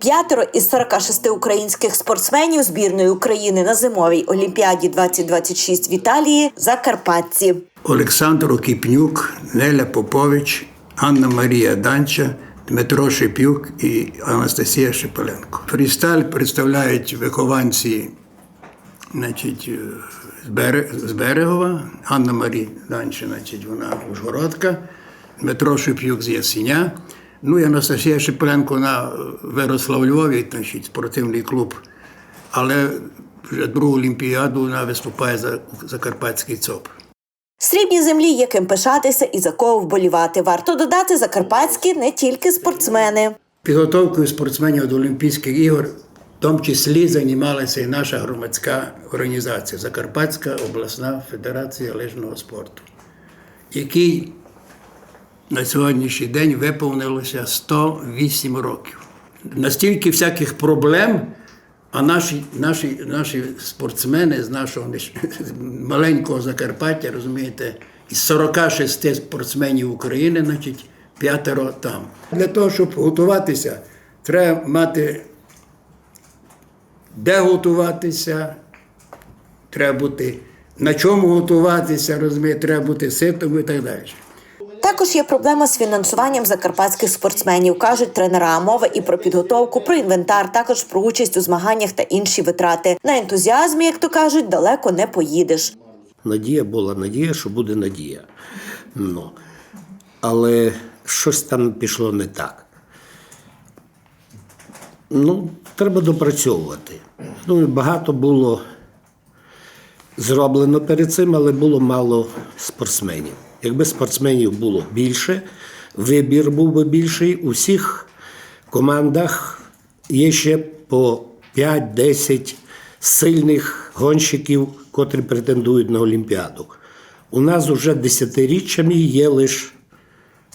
П'ятеро із 46 українських спортсменів збірної України на зимовій олімпіаді 2026 в Італії закарпатці. Олександр Окіпнюк, Неля Попович, Анна Марія Данча, Дмитро Шипюк і Анастасія Шепеленко. Фрістайл представляють вихованці значить, е, з, Бере- з Берегова, Анна Марія Данча, значить, вона Ужгородка, Дмитро Шипюк з Ясіня. Ну і Анастасія Шепеленко, вона виросла у Львові, значить, спортивний клуб. Але вже другу олімпіаду вона виступає за Закарпатський ЦОП. Срібні землі є ким пишатися і за кого вболівати. Варто додати закарпатські не тільки спортсмени. Підготовкою спортсменів до Олімпійських ігор, в тому числі займалася і наша громадська організація Закарпатська обласна федерація лижного спорту, який на сьогоднішній день виповнилося 108 років. Настільки всяких проблем, а наші, наші, наші спортсмени з нашого маленького Закарпаття, розумієте, із 46 спортсменів України, значить, п'ятеро там. Для того, щоб готуватися, треба мати де готуватися, треба бути на чому готуватися, розумієте, треба бути ситим і так далі. Також є проблема з фінансуванням закарпатських спортсменів, кажуть тренера. Мова і про підготовку, про інвентар, також про участь у змаганнях та інші витрати. На ентузіазмі, як то кажуть, далеко не поїдеш. Надія була надія, що буде надія. Ну, але щось там пішло не так. Ну, треба допрацьовувати. Ну, багато було зроблено перед цим, але було мало спортсменів. Якби спортсменів було більше, вибір був би більший. У всіх командах є ще по 5-10 сильних гонщиків, котрі претендують на Олімпіаду. У нас вже десятиріччями є лише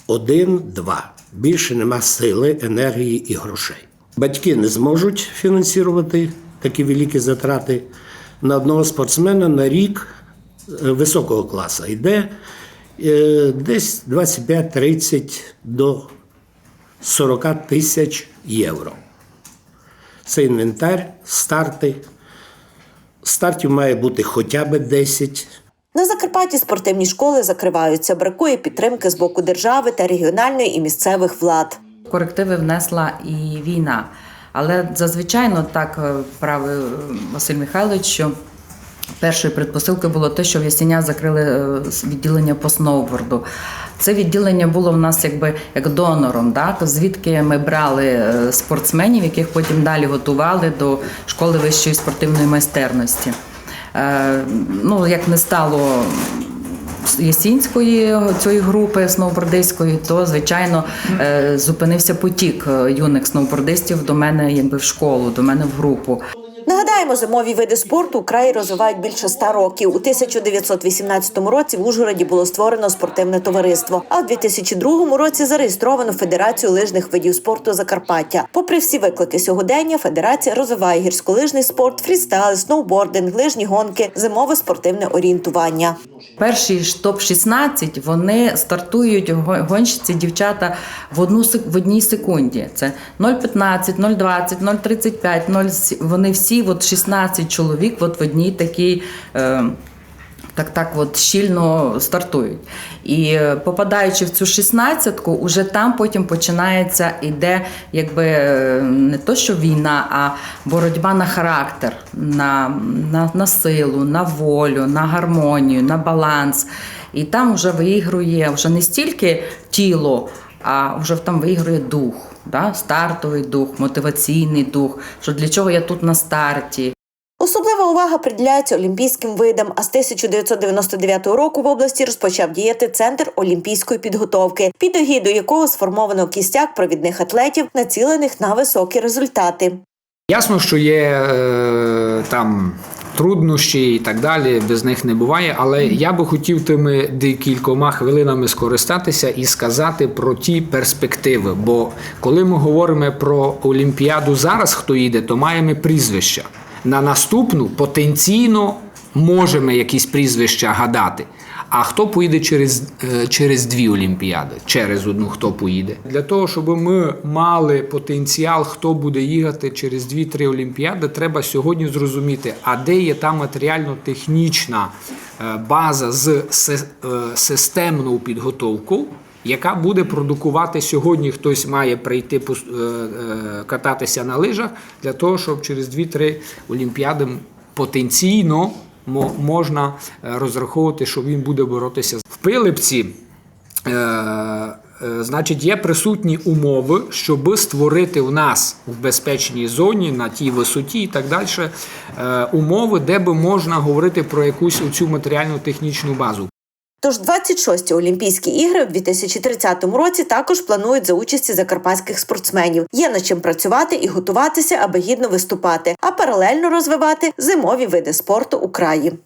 один-два. Більше нема сили, енергії і грошей. Батьки не зможуть фінансувати такі великі затрати. На одного спортсмена на рік е, високого класу йде десь 25-30 до 40 тисяч євро. Це інвентар, старти. Стартів має бути хоча б 10. На Закарпатті спортивні школи закриваються. Бракує підтримки з боку держави та регіональної і місцевих влад. корективи внесла і війна. Але зазвичай ну, так е, е, Василь Михайлович, що першою предпосилкою було те, що в Ясеня закрили е, відділення по сноуборду. Це відділення було в нас якби як донором, так? звідки ми брали е, спортсменів, яких потім далі готували до школи вищої спортивної майстерності. Е, ну, як не стало Ясінської цієї групи сноубордистської, то звичайно зупинився потік юних сноубордистів до мене, якби в школу, до мене в групу. Нагадаємо, зимові види спорту край розвивають більше ста років. У 1918 році в Ужгороді було створено спортивне товариство, а в 2002 році зареєстровано Федерацію лижних видів спорту Закарпаття. Попри всі виклики сьогодення, федерація розвиває гірськолижний спорт, фрістайл, сноубординг, лижні гонки, зимове спортивне орієнтування. Перші ж топ-16 вони стартують го- гонщиці дівчата в одну в одній секунді. Це 0,15, 0,20, 0,35, 0, Вони всі, от 16 чоловік, от в одній такій. Е, так, так, от щільно стартують. І е, попадаючи в цю шістнадцятку, уже там потім починається іде якби е, не то, що війна, а боротьба на характер, на, на, на силу, на волю, на гармонію, на баланс. І там вже виігрує вже не стільки тіло, а вже там виігрує дух, да? стартовий дух, мотиваційний дух, що для чого я тут на старті. Особлива увага приділяється олімпійським видам. А з 1999 року в області розпочав діяти центр олімпійської підготовки, під егідою якого сформовано кістяк провідних атлетів, націлених на високі результати. Ясно, що є е, там труднощі і так далі, без них не буває. Але я би хотів тими декількома хвилинами скористатися і сказати про ті перспективи. Бо коли ми говоримо про Олімпіаду зараз, хто їде, то маємо прізвища. На наступну потенційно можемо якісь прізвища гадати. А хто поїде через, е, через дві Олімпіади? Через одну хто поїде? Для того, щоб ми мали потенціал, хто буде їхати через дві-три Олімпіади, треба сьогодні зрозуміти, а де є та матеріально-технічна е, база з е, системною підготовкою, яка буде продукувати сьогодні. Хтось має прийти е, е, кататися на лижах для того, щоб через 2-3 Олімпіади потенційно мо- можна е, розраховувати, що він буде боротися в Пилипці. Значить, є присутні умови, щоб створити в нас в безпечній зоні на тій висоті і так далі умови, де би можна говорити про якусь оцю матеріальну технічну базу. Тож 26-ті Олімпійські ігри в 2030 році також планують за участі закарпатських спортсменів. Є над чим працювати і готуватися, аби гідно виступати, а паралельно розвивати зимові види спорту у краї.